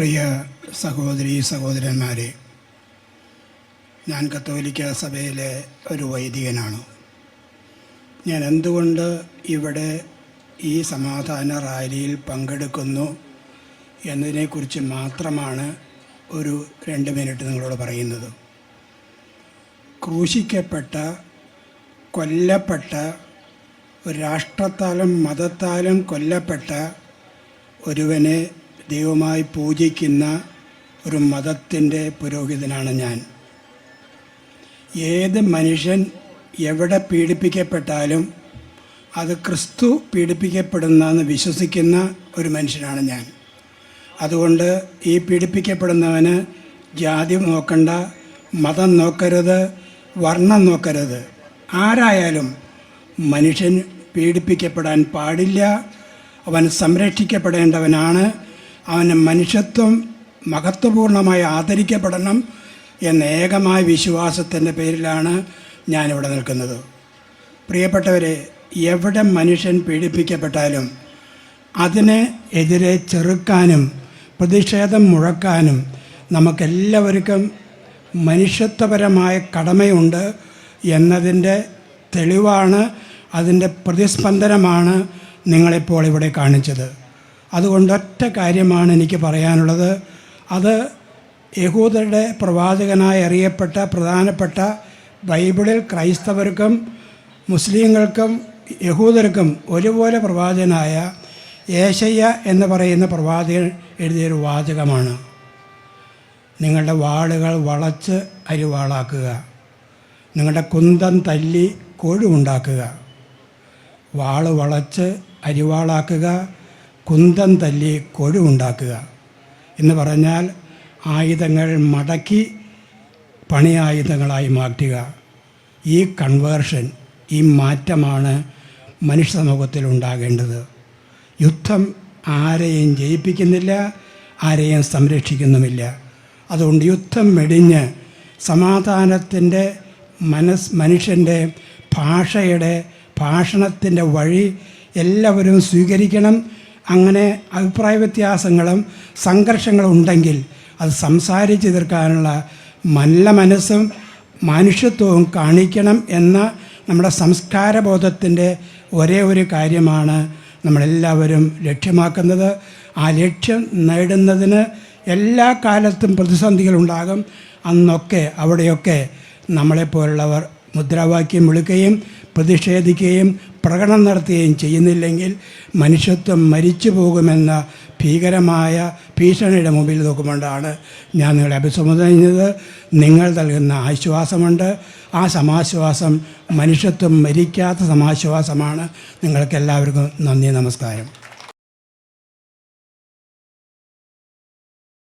പ്രിയ സഹോദരി സഹോദരന്മാരെ ഞാൻ കത്തോലിക്ക സഭയിലെ ഒരു വൈദികനാണ്. ഞാൻ എന്തുകൊണ്ട് ഇവിടെ ഈ സമാധാന റാലിയിൽ പങ്കെടുക്കുന്നു എന്നതിനെക്കുറിച്ച് മാത്രമാണ് ഒരു രണ്ട് മിനിറ്റ് നിങ്ങളോട് പറയുന്നത്. ക്രൂശിക്കപ്പെട്ട കൊല്ലപ്പെട്ട ഒരു രാഷ്ട്രത്താലും മതത്താലും കൊല്ലപ്പെട്ട ഒരുവനെ ദൈവമായി പൂജിക്കുന്ന ഒരു മതത്തിന്റെ പുരോഹിതനാണ് ഞാൻ. ഏത് മനുഷ്യൻ എവിടെ പീഡിപ്പിക്കപ്പെട്ടാലും അത് ക്രിസ്തു പീഡിപ്പിക്കപ്പെടുന്നെന്ന് വിശ്വസിക്കുന്ന ഒരു മനുഷ്യനാണ് ഞാൻ. അതുകൊണ്ട് ഈ പീഡിപ്പിക്കപ്പെടുന്നവന് ജാതി നോക്കണ്ട മതം നോക്കരുത് വർണം നോക്കരുത്. ആരായാലും മനുഷ്യൻ പീഡിപ്പിക്കപ്പെടാൻ പാടില്ല അവൻ സംരക്ഷിക്കപ്പെടേണ്ടവനാണ് അവന് മനുഷ്യത്വം മഹത്വപൂർണമായി ആദരിക്കപ്പെടണം എന്ന ഏകമായ വിശ്വാസത്തിന്റെ പേരിലാണ് ഞാനിവിടെ നിൽക്കുന്നത്. പ്രിയപ്പെട്ടവരെ എവിടെ മനുഷ്യൻ പീഡിപ്പിക്കപ്പെട്ടാലും അതിനെ എതിരെ ചെറുക്കാനും പ്രതിഷേധം മുഴക്കാനും നമുക്കെല്ലാവർക്കും മനുഷ്യത്വപരമായ കടമയുണ്ട് എന്നതിന്റെ തെളിവാണ് അതിന്റെ പ്രതിസ്പന്ദനമാണ് നിങ്ങളിപ്പോൾ ഇവിടെ കാണിച്ചത്. അതുകൊണ്ട് ഒറ്റ കാര്യമാണ് എനിക്ക് പറയാനുള്ളത്. അത് യഹൂദരുടെ പ്രവാചകനായി അറിയപ്പെട്ട പ്രധാനപ്പെട്ട ബൈബിളിൽ ക്രൈസ്തവർക്കും മുസ്ലിങ്ങൾക്കും യഹൂദർക്കും ഒരുപോലെ പ്രവാചകനായ ഏശയ്യ എന്ന് പറയുന്ന പ്രവാചകൻ എഴുതിയൊരു വാചകമാണ്. നിങ്ങളുടെ വാളുകൾ വളച്ച് അരിവാളാക്കുക. നിങ്ങളുടെ കുന്തം തല്ലി കൊഴുണ്ടാക്കുക വാൾ വളച്ച് അരിവാളാക്കുക. കുന്തം തല്ലി കൊഴുണ്ടാക്കുക എന്ന് പറഞ്ഞാൽ ആയുധങ്ങൾ മടക്കി പണിയായുധങ്ങളായി മാറ്റുക. ഈ കൺവേർഷൻ ഈ മാറ്റമാണ് മനുഷ്യ സമൂഹത്തിൽ ഉണ്ടാകേണ്ടത്. യുദ്ധം ആരെയും ജയിപ്പിക്കുന്നില്ല ആരെയും സംരക്ഷിക്കുന്നുമില്ല. അതുകൊണ്ട് യുദ്ധം വെടിഞ്ഞ് സമാധാനത്തിന്റെ മനസ് മനുഷ്യന്റെ ഭാഷയുടെ ഭാഷണത്തിന്റെ വഴി എല്ലാവരും സ്വീകരിക്കണം. അങ്ങനെ അഭിപ്രായ വ്യത്യാസങ്ങളും സംഘർഷങ്ങളും ഉണ്ടെങ്കിൽ അത് സംസാരിച്ച് തീർക്കാനുള്ള നല്ല മനസ്സും മനുഷ്യത്വവും കാണിക്കണം എന്ന നമ്മുടെ സംസ്കാരബോധത്തിന്റെ ഒരേ ഒരു കാര്യമാണ് നമ്മളെല്ലാവരും ലക്ഷ്യമാക്കുന്നത്. ആ ലക്ഷ്യം നേടുന്നതിന് എല്ലാ കാലത്തും പ്രതിസന്ധികളുണ്ടാകും അന്നൊക്കെ അവിടെയൊക്കെ നമ്മളെപ്പോലുള്ളവർ മുദ്രാവാക്യം വിളിക്കുകയും പ്രതിഷേധിക്കുകയും പ്രകടനം നടത്തുകയും ചെയ്യുന്നില്ലെങ്കിൽ മനുഷ്യത്വം മരിച്ചു പോകുമെന്ന ഭീകരമായ ഭീഷണിയുടെ മുമ്പിൽ നോക്കുമ്പോഴാണ് ഞാൻ നിങ്ങളെ അഭിസംബോധന നിങ്ങൾ നൽകുന്ന ആശ്വാസമുണ്ട്. ആ സമാശ്വാസം മനുഷ്യത്വം മരിക്കാത്ത സമാശ്വാസമാണ്. നിങ്ങൾക്കെല്ലാവർക്കും നന്ദി നമസ്കാരം.